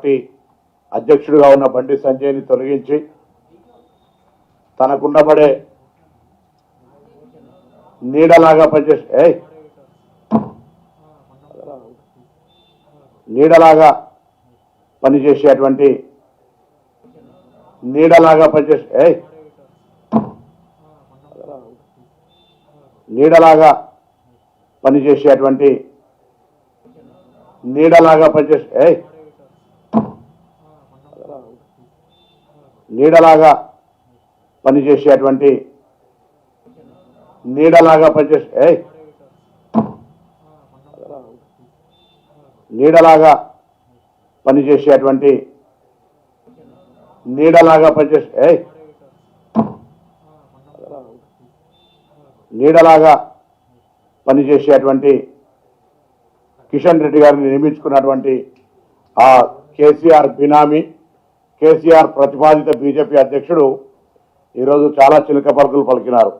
Party అధ్యక్షుడిగా ఉన్న బండి సంజయ్ని తొలగించి తనకుండబడే నీడలాగా పనిచేసి ఏయ్! నీడలాగా పనిచేసేటువంటి నీడలాగా పనిచేసి నీడలాగా పనిచేసేటువంటి నీడలాగా పనిచేసి ఏ నీడలాగా పనిచేసేటువంటి నీడలాగా పనిచేసే నీడలాగా పనిచేసేటువంటి నీడలాగా పనిచేసే నీడలాగా పనిచేసేటువంటి కిషన్ రెడ్డి గారిని నియమించుకున్నటువంటి ఆ కేసీఆర్ బినామీ కేసీఆర్ ప్రతిపాదిత బీజేపీ అధ్యక్షుడు ఈరోజు చాలా చిలక పలుకులు పలికినారు.